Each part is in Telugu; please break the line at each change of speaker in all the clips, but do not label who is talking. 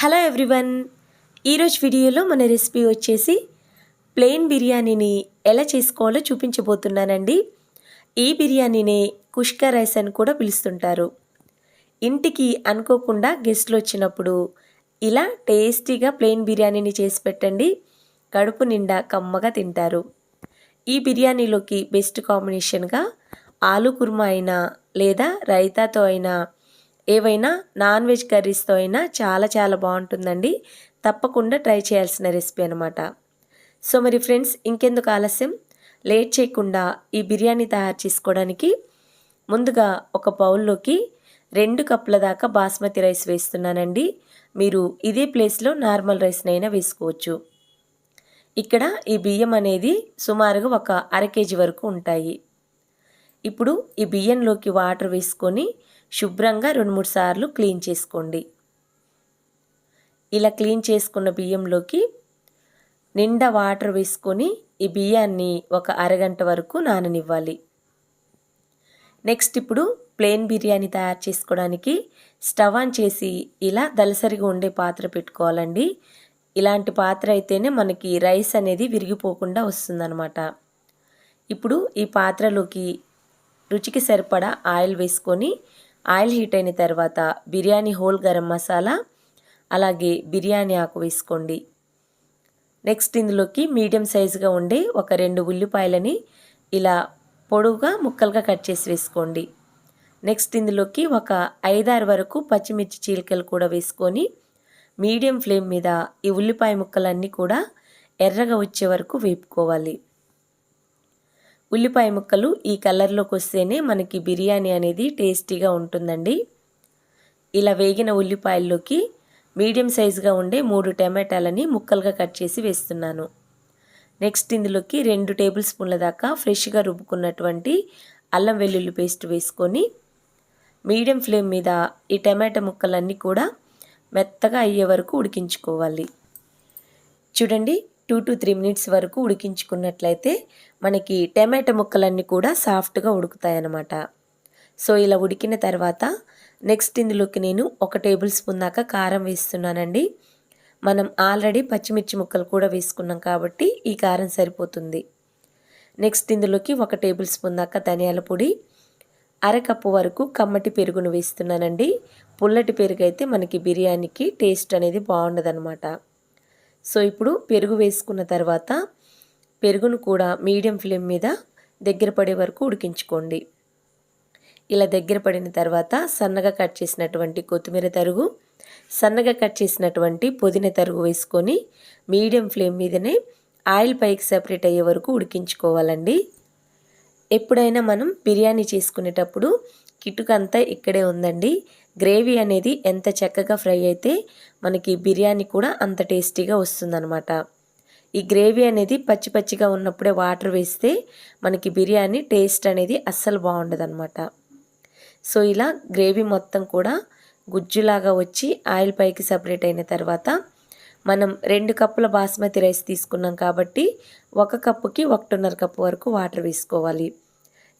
Hello everyone. ఈరోజు వీడియోలో మన రెసిపీ వచ్చేసి ప్లెయిన్ బిర్యానీని ఎలా చేసుకోవాలో చూపించబోతున్నానండి. ఈ బిర్యానీని కుష్క రైస్ అని కూడా పిలుస్తుంటారు. ఇంటికి అనుకోకుండా గెస్ట్లు వచ్చినప్పుడు ఇలా టేస్టీగా ప్లెయిన్ బిర్యానీని చేసి పెట్టండి. కడుపు నిండా కమ్మగా తింటారు. ఈ బిర్యానీలోకి బెస్ట్ కాంబినేషన్గా ఆలు కుర్మా అయినా లేదా రైతాతో అయినా ఏవైనా నాన్ వెజ్ కర్రీస్తో అయినా చాలా చాలా బాగుంటుందండి. తప్పకుండా ట్రై చేయాల్సిన రెసిపీ అనమాట సో మరి ఫ్రెండ్స్ ఇంకెందుకు ఆలస్యం? లేట్ చేయకుండా ఈ బిర్యానీ తయారు చేసుకోవడానికి ముందుగా ఒక బౌల్లోకి రెండు కప్పుల దాకా బాస్మతి రైస్ వేస్తున్నానండి. మీరు ఇదే ప్లేస్లో నార్మల్ రైస్నైనా వేసుకోవచ్చు. ఇక్కడ ఈ బియ్యం అనేది సుమారుగా ఒక అర కేజీ వరకు ఉంటాయి. ఇప్పుడు ఈ బియ్యంలోకి వాటర్ వేసుకొని శుభ్రంగా రెండు మూడు సార్లు క్లీన్ చేసుకోండి. ఇలా క్లీన్ చేసుకున్న బియ్యంలోకి నిండా వాటర్ వేసుకొని ఈ బియ్యాన్ని ఒక అరగంట వరకు నాననివ్వాలి. నెక్స్ట్ ఇప్పుడు ప్లెయిన్ బిర్యానీ తయారు చేసుకోవడానికి స్టవ్ ఆన్ చేసి ఇలా దలసరిగా ఉండే పాత్ర పెట్టుకోవాలండి. ఇలాంటి పాత్ర అయితేనే మనకి రైస్ అనేది విరిగిపోకుండా వస్తుందన్నమాట. ఇప్పుడు ఈ పాత్రలోకి రుచికి సరిపడా ఆయిల్ వేసుకొని ఆయిల్ హీట్ అయిన తర్వాత బిర్యానీ హోల్ గరం మసాలా అలాగే బిర్యానీ ఆకు వేసుకోండి. నెక్స్ట్ ఇందులోకి మీడియం సైజుగా ఉండే ఒక రెండు ఉల్లిపాయలని ఇలా పొడవుగా ముక్కలుగా కట్ చేసి వేసుకోండి. నెక్స్ట్ ఇందులోకి ఒక ఐదారు వరకు పచ్చిమిర్చి చీలికలు కూడా వేసుకొని మీడియం ఫ్లేమ్ మీద ఈ ఉల్లిపాయ ముక్కలన్నీ కూడా ఎర్రగా వచ్చే వరకు వేపుకోవాలి. ఉల్లిపాయ ముక్కలు ఈ కలర్లోకి వస్తేనే మనకి బిర్యానీ అనేది టేస్టీగా ఉంటుందండి. ఇలా వేగిన ఉల్లిపాయల్లోకి మీడియం సైజుగా ఉండే మూడు టమాటాలని ముక్కలుగా కట్ చేసి వేస్తున్నాను. నెక్స్ట్ ఇందులోకి రెండు టేబుల్ స్పూన్ల దాకా ఫ్రెష్గా రుబ్బుకున్నటువంటి అల్లం వెల్లుల్లి పేస్ట్ వేసుకొని మీడియం ఫ్లేమ్ మీద ఈ టమాటా ముక్కలన్నీ కూడా మెత్తగా అయ్యే వరకు ఉడికించుకోవాలి. చూడండి టూ టు త్రీ మినిట్స్ వరకు ఉడికించుకున్నట్లయితే మనకి టమాటా ముక్కలన్నీ కూడా సాఫ్ట్గా ఉడుకుతాయన్నమాట. సో ఇలా ఉడికిన తర్వాత నెక్స్ట్ ఇందులోకి నేను ఒక టేబుల్ స్పూన్ దాకా కారం వేస్తున్నానండి. మనం ఆల్రెడీ పచ్చిమిర్చి ముక్కలు కూడా వేసుకున్నాం కాబట్టి ఈ కారం సరిపోతుంది. నెక్స్ట్ ఇందులోకి ఒక టేబుల్ స్పూన్ దాకా ధనియాల పొడి అరకప్పు వరకు కమ్మటి పెరుగును వేస్తున్నానండి. పుల్లటి పెరుగు అయితే మనకి బిర్యానీకి టేస్ట్ అనేది బాగుండదనమాట సో ఇప్పుడు పెరుగు వేసుకున్న తర్వాత పెరుగును కూడా మీడియం ఫ్లేమ్ మీద దగ్గర పడే వరకు ఉడికించుకోండి. ఇలా దగ్గర పడిన తర్వాత సన్నగా కట్ చేసినటువంటి కొత్తిమీర తరుగు సన్నగా కట్ చేసినటువంటి పుదీన తరుగు వేసుకొని మీడియం ఫ్లేమ్ మీదనే ఆయిల్ పైకి సపరేట్ అయ్యే వరకు ఉడికించుకోవాలండి. ఎప్పుడైనా మనం బిర్యానీ చేసుకునేటప్పుడు కిటుకంతా ఇక్కడే ఉందండి. గ్రేవీ అనేది ఎంత చక్కగా ఫ్రై అయితే మనకి బిర్యానీ కూడా అంత టేస్టీగా వస్తుందన్నమాట. ఈ గ్రేవీ అనేది పచ్చి పచ్చిగా ఉన్నప్పుడే వాటర్ వేస్తే మనకి బిర్యానీ టేస్ట్ అనేది అస్సలు బాగుండదనమాట సో ఇలా గ్రేవీ మొత్తం కూడా గుజ్జులాగా వచ్చి ఆయిల్ పైకి సపరేట్ అయిన తర్వాత మనం రెండు కప్పుల బాస్మతి రైస్ తీసుకున్నాం కాబట్టి ఒక కప్పుకి ఒకటిన్నర కప్పు వరకు వాటర్ వేసుకోవాలి.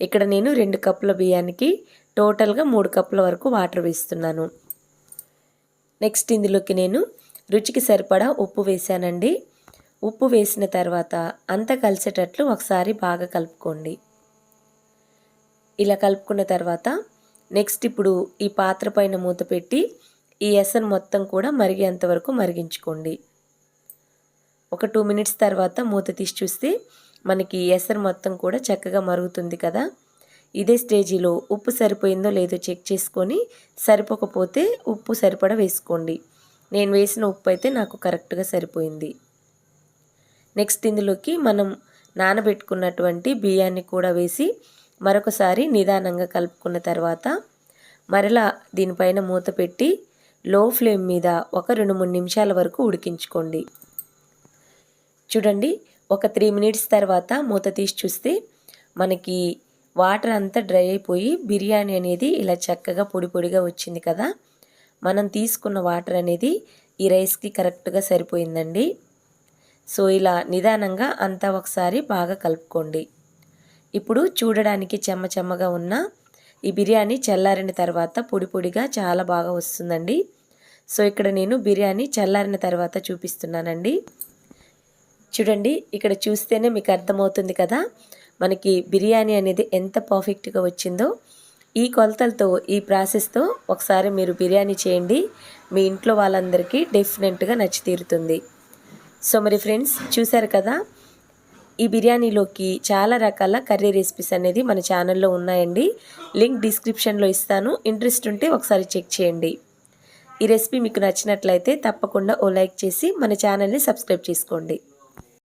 ఇక్కడ నేను రెండు కప్పుల బియ్యానికి టోటల్గా మూడు కప్పుల వరకు వాటర్ వేస్తున్నాను. నెక్స్ట్ ఇందులోకి నేను రుచికి సరిపడా ఉప్పు వేసానండి ఉప్పు వేసిన తర్వాత అంతా కలిసేటట్లు ఒకసారి బాగా కలుపుకోండి. ఇలా కలుపుకున్న తర్వాత నెక్స్ట్ ఇప్పుడు ఈ పాత్ర పైన మూత పెట్టి ఈ ఎసన్ మొత్తం కూడా మరిగేంత వరకు మరిగించుకోండి. ఒక టూ మినిట్స్ తర్వాత మూత తీసి చూస్తే మనకి ఎసరు మొత్తం కూడా చక్కగా మరుగుతుంది కదా. ఇదే స్టేజీలో ఉప్పు సరిపోయిందో లేదో చెక్ చేసుకొని సరిపోకపోతే ఉప్పు సరిపడ వేసుకోండి. నేను వేసిన ఉప్పు అయితే నాకు కరెక్ట్గా సరిపోయింది. నెక్స్ట్ ఇందులోకి మనం నానబెట్టుకున్నటువంటి బియ్యాన్ని కూడా వేసి మరొకసారి నిదానంగా కలుపుకున్న తర్వాత మరలా దీనిపైన మూత పెట్టి లో ఫ్లేమ్ మీద ఒక రెండు మూడు నిమిషాల వరకు ఉడికించుకోండి. చూడండి ఒక త్రీ మినిట్స్ తర్వాత మూత తీసి చూస్తే మనకి వాటర్ అంతా డ్రై అయిపోయి బిర్యానీ అనేది ఇలా చక్కగా పొడి పొడిగా వచ్చింది కదా. మనం తీసుకున్న వాటర్ అనేది ఈ రైస్కి కరెక్ట్గా సరిపోయిందండి. సో ఇలా నిదానంగా అంతా ఒకసారి బాగా కలుపుకోండి. ఇప్పుడు చూడడానికి చెమ్మ చెమ్మగా ఉన్న ఈ బిర్యానీ చల్లారిన తర్వాత పొడి పొడిగా చాలా బాగా వస్తుందండి. సో ఇక్కడ నేను బిర్యానీ చల్లారిన తర్వాత చూపిస్తున్నానండి. చూడండి ఇక్కడ చూస్తేనే మీకు అర్థమవుతుంది కదా. మనకి బిర్యానీ అనేది ఎంత పర్ఫెక్ట్గా వచ్చిందో ఈ కొలతలతో ఈ ప్రాసెస్తో ఒకసారి మీరు బిర్యానీ చేయండి. మీ ఇంట్లో వాళ్ళందరికీ డెఫినెట్గా నచ్చి తీరుతుంది. సో మరి ఫ్రెండ్స్ చూశారు కదా? ఈ బిర్యానీలోకి చాలా రకాల కర్రీ రెసిపీస్ అనేది మన ఛానల్లో ఉన్నాయండి. లింక్ డిస్క్రిప్షన్లో ఇస్తాను. ఇంట్రెస్ట్ ఉంటే ఒకసారి చెక్ చేయండి. ఈ రెసిపీ మీకు నచ్చినట్లయితే తప్పకుండా ఓ లైక్ చేసి మన ఛానల్ని సబ్స్క్రైబ్ చేసుకోండి.